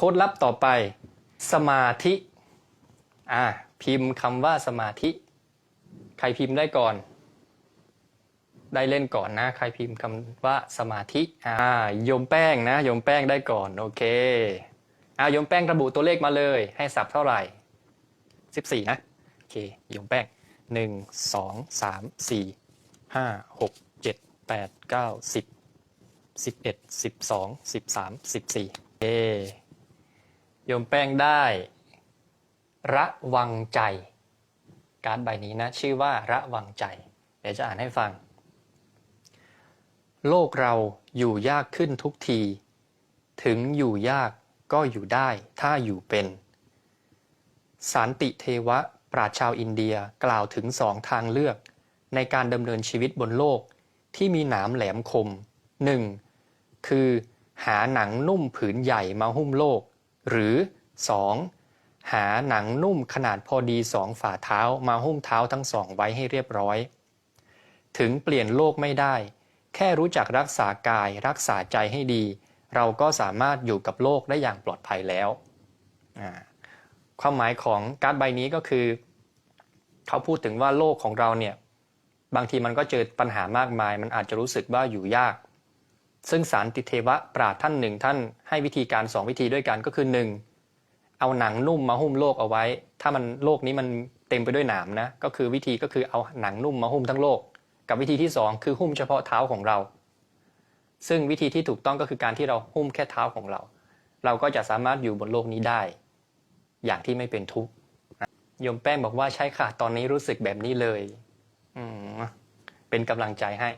ค้ดลับต่อไป สมาธิอ่าพิมพ์คำว่าสมาธิ ใครพิมพ์ได้ก่อน ได้เล่นก่อนนะ ใครพิมพ์คำว่าสมาธิอ่าโยมแป้งนะโยมแป้งได้ก่อนโอเคอ่าโยมแป้งระบุตัวเลขมาเลย ให้สับเท่าไหร่ 14 นะโอเคโยมแป้ง 1 2 3 4 5 6 7 8 9 10 11 12 13 14เอ โยมแป้งได้ ระวังใจ การ์ดใบนี้นะ ชื่อว่าระวังใจ เดี๋ยวจะอ่านให้ฟัง โลกเราอยู่ยากขึ้นทุกที ถึงอยู่ยากก็อยู่ได้ ถ้าอยู่เป็น สันติเทวะปราชชาวอินเดียกล่าวถึงสองทางเลือก ในการดำเนินชีวิตบนโลกที่มีหนามแหลมคม 1. คือหาหนังนุ่มผืนใหญ่มาหุ้มโลก หรือ 2. หาหนังนุ่มขนาดพอดีสองฝ่าเท้ามาหุ้มเท้าทั้งสองไว้ให้เรียบร้อย ถึงเปลี่ยนโลกไม่ได้ แค่รู้จักรักษากายรักษาใจให้ดี เราก็สามารถอยู่กับโลกได้อย่างปลอดภัยแล้ว ความหมายของการ์ดใบนี้ก็คือ เขาพูดถึงว่าโลกของเราเนี่ยบางทีมันก็เจอปัญหามากมาย มันอาจจะรู้สึกว่าอยู่ยาก ซึ่งสารติเทวะปราดท่านหนึ่งท่านให้วิธีการสองวิธีด้วยกันก็คือหนึ่งเอาหนังนุ่มมาหุ้มโลกเอาไว้ ถ้ามันโลกนี้มันเต็มไปด้วยหนามนะก็คือวิธีก็คือเอาหนังนุ่มมาหุ้มทั้งโลก กับวิธีที่สองคือหุ้มเฉพาะเท้าของเรา ซึ่งวิธีที่ถูกต้องก็คือการที่เราหุ้มแค่เท้าของเรา เราก็จะสามารถอยู่บนโลกนี้ได้ อย่างที่ไม่เป็นทุกข์โยมแป้งบอกว่าใช่ค่ะตอนนี้รู้สึกแบบนี้เลยอืมเป็นกำลังใจให้